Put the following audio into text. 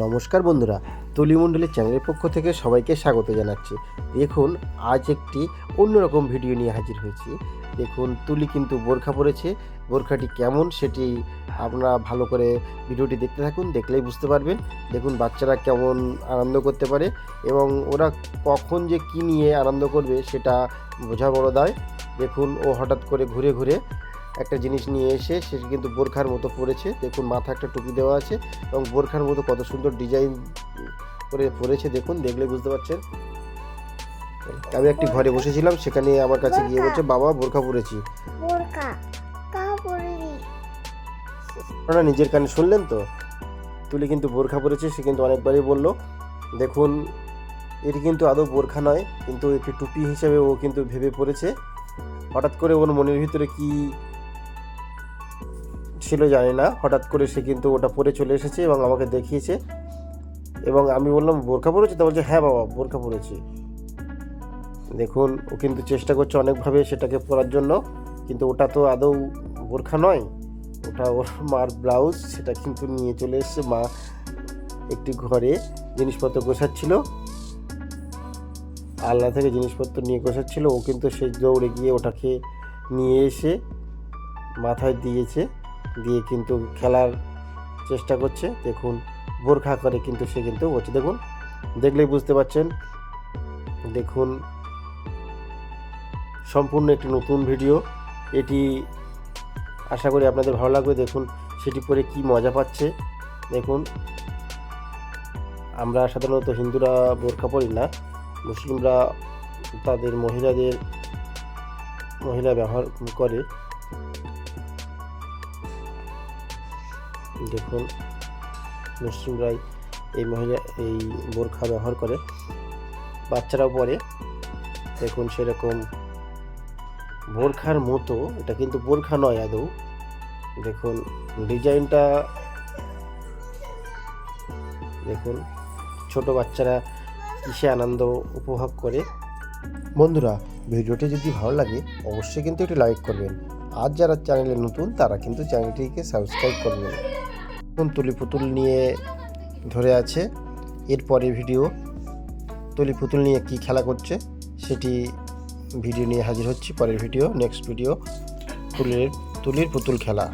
নমস্কার বন্ধুরা তুলিমণ্ডলের চ্যানেলের পক্ষ থেকে সবাইকে স্বাগত জানাচ্ছি। দেখুন, আজ একটি অন্যরকম ভিডিও নিয়ে হাজির হয়েছি। দেখুন, তুলি কিন্তু বোরখা পরেছে। বোরখাটি কেমন সেটি আপনারা ভালো করে ভিডিওটি দেখতে থাকুন, দেখলেই বুঝতে পারবেন। দেখুন, বাচ্চারা কেমন আনন্দ করতে পারে এবং ওরা কখন যে কী নিয়ে আনন্দ করবে সেটা বোঝা বড় দায়। দেখুন, ও হঠাৎ করে ঘুরে ঘুরে একটা জিনিস নিয়ে এসে সে কিন্তু বোরখার মতো পরেছে। দেখুন মাথা একটা টুপি দেওয়া আছে এবং বোরখার মতো কত সুন্দর ডিজাইন করে পরেছে। দেখুন দেখলে বুঝতে পারছেন। আমি একটি ঘরে বসেছিলাম সেখানে আমার কাছে গিয়ে বলছে বাবা বোরখা পরেছি। আপনারা নিজের কানে শুনলেন তো? তুলি কিন্তু বোরখা পরেছে সে কিন্তু অনেকবারই বলল। দেখুন এটি কিন্তু আদৌ বোরখা নয় কিন্তু একটি টুপি হিসেবে ও কিন্তু ভেবে পড়েছে। হঠাৎ করে ওর মনের ভিতরে কি ছিল জানি না। হঠাৎ করে সে কিন্তু ওটা পরে চলে এসেছে এবং আমাকে দেখিয়েছে। এবং আমি বললাম, বোরখা পরেছি? তো বলছে হ্যাঁ বাবা, বোরখা পরেছি। দেখুন, ও কিন্তু চেষ্টা করছে অনেকভাবে সেটাকে পরার জন্য, কিন্তু ওটা তো আদৌ বোরখা নয়। ওটা ওর মার ব্লাউজ, সেটা কিন্তু নিয়ে চলে এসেছে মা। একটি ঘরে জিনিসপত্র গোছাচ্ছিল। আলনা থেকে জিনিসপত্র নিয়ে গোছাচ্ছিল। ও কিন্তু সে দৌড়ে গিয়ে ওটাকে নিয়ে এসে মাথায় দিয়েছে। দিয়ে কিন্তু খেলার চেষ্টা করছে। দেখুন, বোরখা করে কিন্তু সে কিন্তু হচ্ছে। দেখুন, দেখলেই বুঝতে পারছেন। দেখুন, সম্পূর্ণ একটি নতুন ভিডিও। এটি আশা করি আপনাদের ভালো লাগবে। দেখুন, সেটি পরে কি মজা পাচ্ছে। দেখুন, আমরা সাধারণত হিন্দুরা বোরখা পরি না। মুসলিমরা তাদের মহিলাদের, মহিলা ব্যবহার করে। দেখুন মুসলিমরাই এই মহিলা, এই বোরখা ব্যবহার করে। বাচ্চারাও পরে, দেখুন সেরকম বোরখার মতো, এটা কিন্তু বোরখা নয় আদৌ। দেখুন, ডিজাইনটা, দেখুন, ছোট বাচ্চারা কিসে আনন্দ উপভোগ করে। বন্ধুরা, ভিডিওটি যদি ভালো লাগে, অবশ্যই কিন্তু একটি লাইক করবেন। আর যারা চ্যানেলে নতুন, তারা কিন্তু চ্যানেলটিকে সাবস্ক্রাইব করবেন। তুলি পুতুল নিয়ে ধরে আছে। এরপরে ভিডিও তুলি পুতুল নিয়ে কি খেলা করছে সেটি ভিডিও নিয়ে হাজির হচ্ছি। পরের ভিডিও নেক্সট ভিডিও তুলির তুলির পুতুল খেলা।